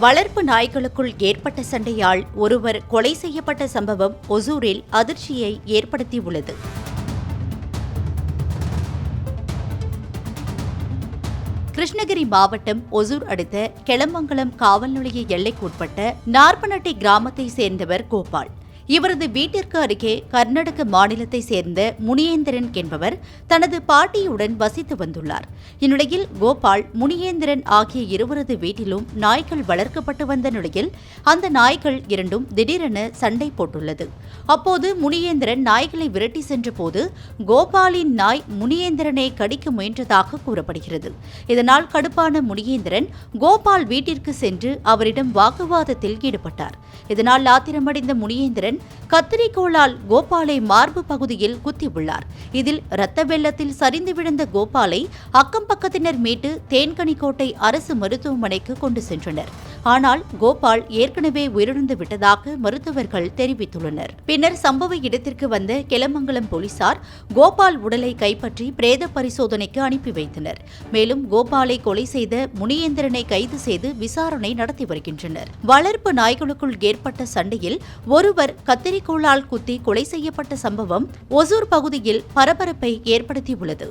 வளர்ப்பு நாய்களுக்குள் ஏற்பட்ட சண்டையால் ஒருவர் கொலை செய்யப்பட்ட சம்பவம் ஒசூரில் அதிர்ச்சியை ஏற்படுத்தியுள்ளது. கிருஷ்ணகிரி மாவட்டம் ஒசூர் அடுத்த கெளமங்கலம் காவல் நிலைய எல்லைக்குட்பட்ட நார்பனட்டை கிராமத்தை சேர்ந்தவர் கோபால். இவரது வீட்டிற்கு அருகே கர்நாடக மாநிலத்தை சேர்ந்த முனியேந்திரன் என்பவர் தனது பாட்டியுடன் வசித்து வந்துள்ளார். இந்நிலையில் கோபால் முனியேந்திரன் ஆகிய இருவரது வீட்டிலும் நாய்கள் வளர்க்கப்பட்டு வந்த நிலையில் அந்த நாய்கள் இரண்டும் திடீரென சண்டை போட்டுள்ளது. அப்போது முனியேந்திரன் நாய்களை விரட்டி சென்றபோது கோபாலின் நாய் முனியேந்திரனை கடிக்க முயன்றதாக கூறப்படுகிறது. இதனால் கடுப்பான முனியேந்திரன் கோபால் வீட்டிற்கு சென்று அவரிடம் வாக்குவாதத்தில் ஈடுபட்டார். இதனால் ஆத்திரமடைந்த முனியேந்திரன் கத்திரிக்கோளால் கோபாலை மார்பு பகுதியில் குத்தியுள்ளார். இதில் இரத்த வெள்ளத்தில் சரிந்து விழுந்த கோபாலை அக்கம் பக்கத்தினர் மீட்டு தேன்கனிக்கோட்டை அரசு மருத்துவமனைக்கு கொண்டு சென்றனர். ஆனால் கோபால் ஏற்கனவே உயிரிழந்து விட்டதாக மருத்துவர்கள் தெரிவித்துள்ளனர். பின்னர் சம்பவ இடத்திற்கு வந்த கிளமங்கலம் போலீசார் கோபால் உடலை கைப்பற்றி பிரேத பரிசோதனைக்கு அனுப்பி வைத்தனர். மேலும் கோபாலை கொலை செய்த முனியேந்திரனை கைது செய்து விசாரணை நடத்தி வருகின்றனர். வளர்ப்பு நாய்களுக்குள் ஏற்பட்ட சண்டையில் ஒருவர் கத்திரிக்கோளால் குத்தி கொலை செய்யப்பட்ட சம்பவம் ஒசூர் பகுதியில் பரபரப்பை ஏற்படுத்தியுள்ளது.